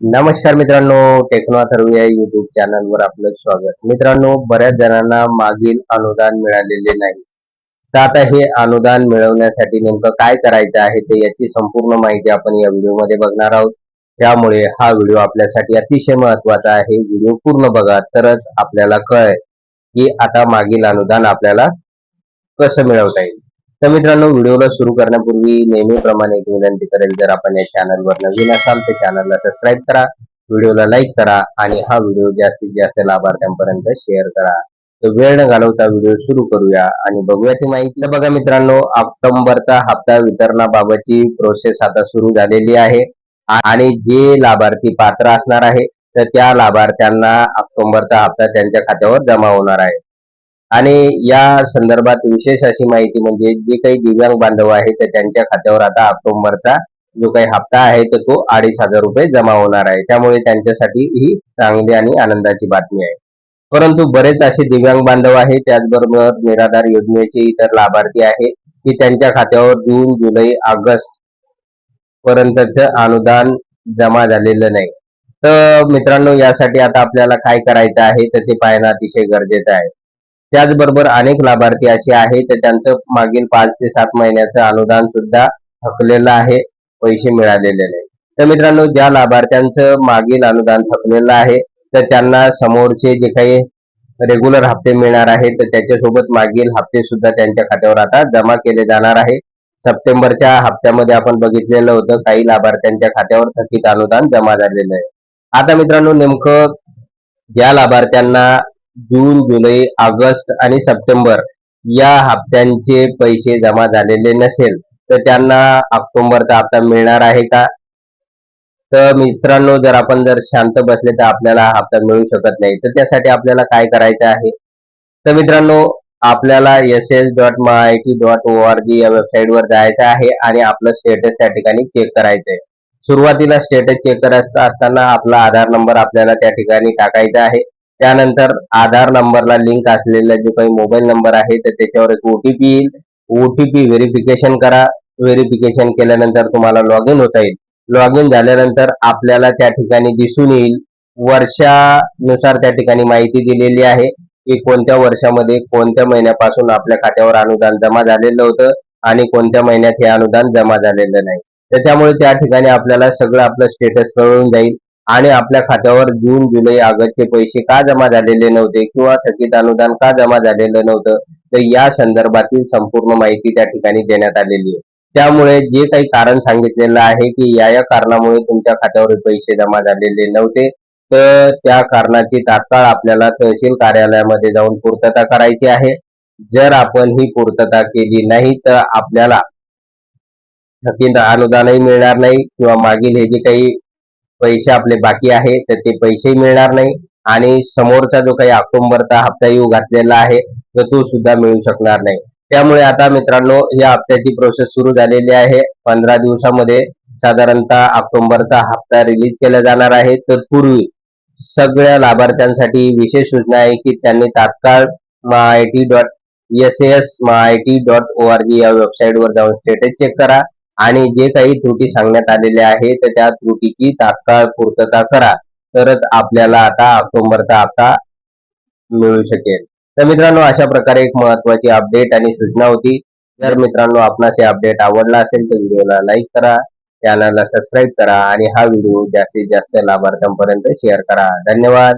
नमस्कार मित्रांनो टेक्नो अथर्व या युट्यूब चॅनलवर आपलं स्वागत. मित्रांनो बऱ्याच जणांना मागील अनुदान मिळालेले नाही. तर आता हे अनुदान मिळवण्यासाठी नेमकं काय करायचं आहे ते याची संपूर्ण माहिती आपण या व्हिडिओमध्ये बघणार आहोत. त्यामुळे हा व्हिडिओ आपल्यासाठी अतिशय महत्त्वाचा आहे. व्हिडिओ पूर्ण बघा तरच आपल्याला कळेल की आता मागील अनुदान आपल्याला कसं मिळवता येईल. तर मित्रांनो व्हिडिओला सुरू करण्यापूर्वी नेहमीप्रमाणे एक विनंती करेल जर आपण या चॅनलवर नवीन असाल तर चॅनलला सबस्क्राईब करा व्हिडिओला लाईक करा आणि हा व्हिडिओ जास्तीत जास्त लाभार्थ्यांपर्यंत शेअर करा. तर वेळ न घालवता व्हिडिओ सुरू करूया आणि बघूया ती माहिती. बघा मित्रांनो ऑक्टोबरचा हप्ता वितरणाबाबतची प्रोसेस आता सुरू झालेली आहे आणि जे लाभार्थी पात्र असणार आहे तर त्या लाभार्थ्यांना ऑक्टोबरचा हप्ता त्यांच्या खात्यावर जमा होणार आहे. आणि या संदर्भात विशेष अशी माहिती म्हणजे जे काही दिव्यांग बांधव आहेत तर त्यांच्या खात्यावर आता ऑक्टोबरचा जो काही हप्ता आहे तर तो अडीच हजार रुपये जमा होणार आहे. त्यामुळे त्यांच्यासाठी ही चांगली आणि आनंदाची बातमी आहे. परंतु बरेच असे दिव्यांग बांधव आहेत त्याचबरोबर निराधार योजनेचे इतर लाभार्थी आहे की त्यांच्या खात्यावर जून जुलै ऑगस्ट पर्यंतचं अनुदान जमा झालेलं नाही. तर मित्रांनो यासाठी आता आपल्याला काय करायचं आहे तर ते पाहणं अतिशय गरजेचं आहे. त्याचबरोबर अनेक लाभार्थी असे आहेत तर त्यांचं मागील पाच ते सात महिन्याचं अनुदान सुद्धा थकलेलं आहे पैसे मिळालेले नाही. तर मित्रांनो ज्या लाभार्थ्यांचं मागील अनुदान थकलेलं आहे तर त्यांना समोरचे जे काही रेग्युलर हप्ते मिळणार आहेत तर त्याच्यासोबत मागील हप्ते सुद्धा त्यांच्या खात्यावर आता जमा केले जाणार आहे. सप्टेंबरच्या हप्त्यामध्ये आपण बघितलेलं होतं काही लाभार्थ्यांच्या खात्यावर थकीत अनुदान जमा झालेलं आहे. आता मित्रांनो नेमकं ज्या लाभार्थ्यांना जून जुलै ऑगस्ट आणि सप्टेंबर या हप्त्यांचे पैसे जमा झालेले नसेल तर त्यांना ऑक्टोबरचा हप्ता मिळणार आहे का? तर मित्रांनो जर आपण जर शांत बसले तर आपल्याला हा हप्ता मिळू शकत नाही. तर त्यासाठी आपल्याला काय करायचं आहे? तर मित्रांनो आपल्याला S S dot I T dot O R G या वेबसाईटवर जायचं आहे आणि आपलं स्टेटस त्या ठिकाणी चेक करायचं आहे सुरुवातीला स्टेटस चेक करत असताना आपला आधार नंबर आपल्याला त्या ठिकाणी टाकायचा आहे. त्यानंतर आधार नंबरला लिंक असलेला जो काही मोबाईल नंबर आहे तर त्याच्यावर एक ओटीपी येईल. ओटीपी व्हेरिफिकेशन करा. व्हेरिफिकेशन केल्यानंतर तुम्हाला लॉग इन होता येईल. लॉग इन झाल्यानंतर आपल्याला त्या ठिकाणी दिसून येईल. वर्षानुसार त्या ठिकाणी माहिती दिलेली आहे की कोणत्या वर्षामध्ये कोणत्या महिन्यापासून आपल्या खात्यावर अनुदान जमा झालेलं होतं आणि कोणत्या महिन्यात हे अनुदान जमा झालेलं नाही. तर त्यामुळे त्या ठिकाणी आपल्याला सगळं आपलं स्टेटस कळून जाईल. आणि आपल्या खात्यावर जून जुलै ऑगस्टचे पैसे का जमा झालेले नव्हते किंवा थकीत अनुदान का जमा झालेलं नव्हतं तर या संदर्भातील संपूर्ण माहिती त्या ठिकाणी देण्यात आलेली आहे. त्यामुळे जे काही कारण सांगितलेलं आहे की या या कारणामुळे तुमच्या खात्यावर पैसे जमा झालेले नव्हते तर त्या कारणाची तात्काळ आपल्याला तहसील कार्यालयामध्ये जाऊन पूर्तता करायची आहे. जर आपण ही पूर्तता केली नाही तर आपल्याला थकीत अनुदानही मिळणार नाही किंवा मागील हे जे काही पैसे आपले बाकी आहे तर ते पैसेही मिळणार नाही. आणि समोरचा जो काही ऑक्टोबरचा हप्ता येऊ घातलेला आहे तर तो सुद्धा मिळू शकणार नाही. त्यामुळे आता मित्रांनो या हप्त्याची प्रोसेस सुरू झालेली आहे. पंधरा दिवसामध्ये साधारणतः ऑक्टोबरचा हप्ता रिलीज केला जाणार आहे. तर पूर्वी सगळ्या लाभार्थ्यांसाठी विशेष सूचना आहे की त्यांनी तात्काळ I T dot S S I T dot O R G या वेबसाईटवर जाऊन स्टेटस चेक करा. आणि जे काही त्रुटी सांगण्यात आलेल्या आहे तर त्या त्रुटीची तात्काळ पूर्तता करा. तरच आपल्याला आता ऑक्टोबरचा हप्ता मिळू शकेल. तर मित्रांनो अशा प्रकारे एक महत्वाची अपडेट आणि सूचना होती. जर मित्रांनो आपणास हे अपडेट आवडला असेल तर व्हिडिओला लाईक करा चॅनलला सबस्क्राईब करा आणि हा व्हिडिओ जास्तीत जास्त लाभार्थ्यांपर्यंत शेअर करा. धन्यवाद.